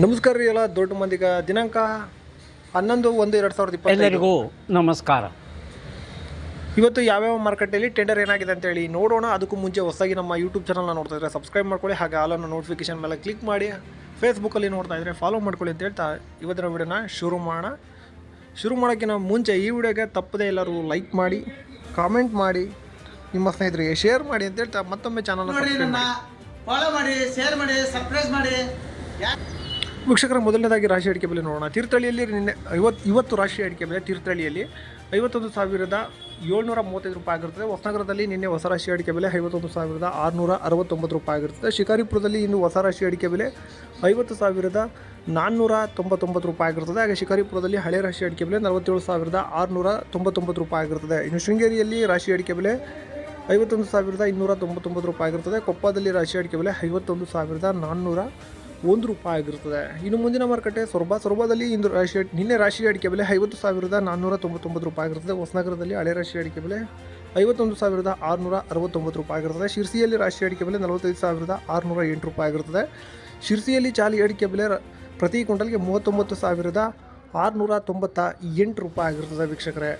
ನಮಸ್ಕಾರ ರೀ ಎಲ್ಲ ದೊಡ್ಡ ಮಂದಿಗ. ದಿನಾಂಕ ಹನ್ನೊಂದು ಒಂದು ಎರಡು ಸಾವಿರದ ಇಪ್ಪತ್ತೈದು. ಎಲ್ಲರಿಗೂ ನಮಸ್ಕಾರ. ಇವತ್ತು ಯಾವ್ಯಾವ ಮಾರ್ಕೆಟಲ್ಲಿ ಟೆಂಡರ್ ಏನಾಗಿದೆ ಅಂತೇಳಿ ನೋಡೋಣ. ಅದಕ್ಕೂ ಮುಂಚೆ ಹೊಸದಾಗಿ ನಮ್ಮ ಯೂಟ್ಯೂಬ್ ಚಾನಲ್ನ ನೋಡ್ತಾ ಇದ್ರೆ ಸಬ್ಸ್ಕ್ರೈಬ್ ಮಾಡ್ಕೊಳ್ಳಿ. ಹಾಗೆ ಆಲನ್ನು ನೋಟಿಫಿಕೇಶನ್ ಮೇಲೆ ಕ್ಲಿಕ್ ಮಾಡಿ. ಫೇಸ್ಬುಕ್ಕಲ್ಲಿ ನೋಡ್ತಾ ಇದ್ರೆ ಫಾಲೋ ಮಾಡ್ಕೊಳ್ಳಿ ಅಂತ ಹೇಳ್ತಾ ಇವತ್ತಿನ ವಿಡಿಯೋನ ಶುರು ಮಾಡೋಣ. ಶುರು ಮಾಡೋಕ್ಕಿಂತ ಮುಂಚೆ ಈ ವಿಡಿಯೋಗೆ ತಪ್ಪದೇ ಎಲ್ಲರೂ ಲೈಕ್ ಮಾಡಿ ಕಾಮೆಂಟ್ ಮಾಡಿ ನಿಮ್ಮ ಸ್ನೇಹಿತರಿಗೆ ಶೇರ್ ಮಾಡಿ ಅಂತ ಹೇಳ್ತಾ ಮತ್ತೊಮ್ಮೆ ಚಾನಲ್ ಫಾಲೋ ಮಾಡಿ. ಶೇರ್ ಮಾಡಿ ಸರ್ಪ್ರೈಸ್ ಮಾಡಿ. ವೀಕ್ಷಕರ, ಮೊದಲನೇದಾಗಿ ರಾಶಿ ಅಡಿಕೆ ಬೆಲೆ ನೋಡೋಣ. ತೀರ್ಥಹಳ್ಳಿಯಲ್ಲಿ ನಿನ್ನೆ ಐವತ್ತು ಇವತ್ತು ರಾಶಿ ಅಡಿಕೆ ಬೆಲೆ ತೀರ್ಥಳ್ಳಿಯಲ್ಲಿ ಐವತ್ತೊಂದು ಸಾವಿರದ ಏಳ್ನೂರ ಮೂವತ್ತೈದು ರೂಪಾಯಿ ಆಗಿರ್ತದೆ. ಹೊಸನಗರದಲ್ಲಿ ನಿನ್ನೆ ಹೊಸ ರಾಶಿ ಅಡಿಕೆ ಬೆಲೆ ಐವತ್ತೊಂದು ಸಾವಿರದ ಆರುನೂರ ಅರವತ್ತೊಂಬತ್ತು ರೂಪಾಯಿ ಆಗಿರ್ತದೆ. ಶಿಕಾರಿಪುರದಲ್ಲಿ ಇನ್ನು ಹೊಸ ರಾಶಿ ಅಡಿಕೆ ಬೆಲೆ ಐವತ್ತು ಸಾವಿರದ ನಾನ್ನೂರ ತೊಂಬತ್ತೊಂಬತ್ತು ರೂಪಾಯಿ ಆಗಿರ್ತದೆ. ಹಾಗೆ ಶಿಕಾರಿಪುರದಲ್ಲಿ ಹಳೆ ರಾಶಿ ಅಡಿಕೆ ಬೆಲೆ ನಲವತ್ತೇಳು ಸಾವಿರದ ಆರುನೂರ ತೊಂಬತ್ತೊಂಬತ್ತು ರೂಪಾಯಿ ಆಗಿರ್ತದೆ. ಇನ್ನು ಶೃಂಗೇರಿಯಲ್ಲಿ ರಾಶಿ ಅಡಿಕೆ ಬೆಲೆ ಐವತ್ತೊಂದು ಸಾವಿರದ ಇನ್ನೂರ ತೊಂಬತ್ತೊಂಬತ್ತು ರೂಪಾಯಿ ಆಗಿರ್ತದೆ. ಕೊಪ್ಪದಲ್ಲಿ ರಾಶಿ ಅಡಿಕೆ ಬೆಲೆ ಐವತ್ತೊಂದು ಸಾವಿರದ ನಾನ್ನೂರ ಒಂದು ರೂಪಾಯಿ ಆಗಿರುತ್ತದೆ ಇನ್ನು ಮುಂದಿನ ಮಾರುಕಟ್ಟೆ ಸೊರಬ. ಸೊರಬದಲ್ಲಿ ಇಂದು ರಾಶಿ, ನಿನ್ನೆ ರಾಶಿ ಅಡಿಕೆ ಬೆಲೆ ಐವತ್ತು ಸಾವಿರದ ನಾನ್ನೂರ ತೊಂಬತ್ತೊಂಬತ್ತು ರೂಪಾಯಿ ಆಗಿರ್ತದೆ. ಹೊಸನಗರದಲ್ಲಿ ಹಳೆ ರಾಶಿ ಅಡಿಕೆ ಬೆಲೆ ಐವತ್ತೊಂದು ಸಾವಿರದ ಆರುನೂರ ಅರವತ್ತೊಂಬತ್ತು ರೂಪಾಯಿ ಆಗಿರುತ್ತದೆ ಶಿರ್ಸಿಯಲ್ಲಿ ರಾಶಿ ಅಡಿಕೆ ಬೆಲೆ ನಲವತ್ತೈದು ಸಾವಿರದ ಆರುನೂರ ಎಂಟು ರೂಪಾಯಿ ಆಗಿರ್ತದೆ. ಶಿರ್ಸಿಯಲ್ಲಿ ಚಾಲಿ ಅಡಿಕೆ ಬೆಲೆ ಪ್ರತಿ ಕ್ವಿಂಟಲ್ಗೆ ಮೂವತ್ತೊಂಬತ್ತು ಸಾವಿರದ ಆರುನೂರ ತೊಂಬತ್ತ ಎಂಟು ರೂಪಾಯಿ ಆಗಿರ್ತದೆ ವೀಕ್ಷಕರೇ.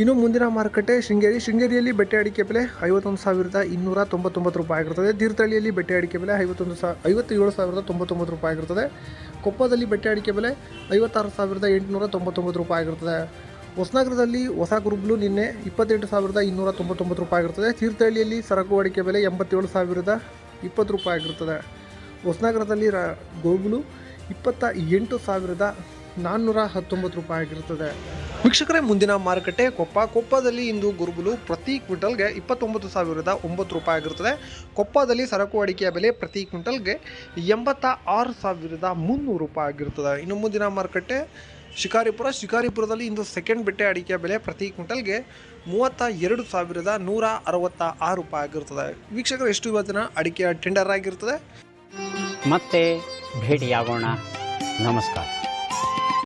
ಇನ್ನು ಮುಂದಿನ ಮಾರುಕಟ್ಟೆ ಶೃಂಗೇರಿ. ಶೃಂಗೇರಿಯಲ್ಲಿ ಬೆಟ್ಟೆ ಅಡಿಕೆ ಬೆಲೆ ಐವತ್ತೊಂದು ಸಾವಿರದ ಇನ್ನೂರ ತೊಂಬತ್ತೊಂಬತ್ತು ರೂಪಾಯಿ ಆಗಿರ್ತದೆ. ತೀರ್ಥಹಳ್ಳಿಯಲ್ಲಿ ಬೆಟ್ಟೆ ಅಡಿಕೆ ಬೆಲೆ ಐವತ್ತೊಂದು ಸಾ, ಐವತ್ತೇಳು ಸಾವಿರದ ತೊಂಬತ್ತೊಂಬತ್ತು ರೂಪಾಯಿ ಆಗಿರ್ತದೆ. ಕೊಪ್ಪದಲ್ಲಿ ಬೆಟ್ಟೆ ಅಡಿಕೆ ಬೆಲೆ ಐವತ್ತಾರು ಸಾವಿರದ ಎಂಟುನೂರ ತೊಂಬತ್ತೊಂಬತ್ತು ರೂಪಾಯಿ ಆಗಿರ್ತದೆ. ಹೊಸನಗರದಲ್ಲಿ ಹೊಸ ಗುರುಬ್ಲು ನಿನ್ನೆ ಇಪ್ಪತ್ತೆಂಟು ಸಾವಿರದ ಇನ್ನೂರ ತೊಂಬತ್ತೊಂಬತ್ತು ರೂಪಾಯಿ ಆಗಿರ್ತದೆ. ತೀರ್ಥಹಳ್ಳಿಯಲ್ಲಿ ಸರಕು ಅಡಿಕೆ ಬೆಲೆ ಎಂಬತ್ತೇಳು ಸಾವಿರದ ಇಪ್ಪತ್ತು ರೂಪಾಯಿ ಆಗಿರ್ತದೆ. ಹೊಸನಗರದಲ್ಲಿ ರ, ಗೋಗುಲು ಇಪ್ಪತ್ತ ಎಂಟು ಸಾವಿರದ ನಾನ್ನೂರ ಹತ್ತೊಂಬತ್ತು ರೂಪಾಯಿ ಆಗಿರ್ತದೆ. ವೀಕ್ಷಕರೇ, ಮುಂದಿನ ಮಾರುಕಟ್ಟೆ ಕೊಪ್ಪ. ಕೊಪ್ಪದಲ್ಲಿ ಇಂದು ಗುರುಗುಲು ಪ್ರತಿ ಕ್ವಿಂಟಲ್ಗೆ ಇಪ್ಪತ್ತೊಂಬತ್ತು ಸಾವಿರದ ಒಂಬತ್ತು ರೂಪಾಯಿ ಆಗಿರುತ್ತದೆ. ಕೊಪ್ಪದಲ್ಲಿ ಸರಕು ಅಡಿಕೆಯ ಬೆಲೆ ಪ್ರತಿ ಕ್ವಿಂಟಲ್ಗೆ ಎಂಬತ್ತ ಆರು ಸಾವಿರದ ಮುನ್ನೂರು ರೂಪಾಯಿ ಆಗಿರುತ್ತದೆ. ಇನ್ನು ಮುಂದಿನ ಮಾರುಕಟ್ಟೆ, ಶಿಕಾರಿಪುರ. ಶಿಕಾರಿಪುರದಲ್ಲಿ ಇಂದು ಸೆಕೆಂಡ್ ಬೆಟ್ಟೆ ಅಡಿಕೆಯ ಬೆಲೆ ಪ್ರತಿ ಕ್ವಿಂಟಲ್ಗೆ ಮೂವತ್ತ ಎರಡು ಸಾವಿರದ ನೂರ ಅರವತ್ತ ಆರು ರೂಪಾಯಿ ಆಗಿರುತ್ತದೆ. ವೀಕ್ಷಕರು, ಎಷ್ಟು ಇವತ್ತಿನ ಅಡಿಕೆಯ ಟೆಂಡರ್ ಆಗಿರುತ್ತದೆ? ಮತ್ತೆ ಭೇಟಿಯಾಗೋಣ. ನಮಸ್ಕಾರ.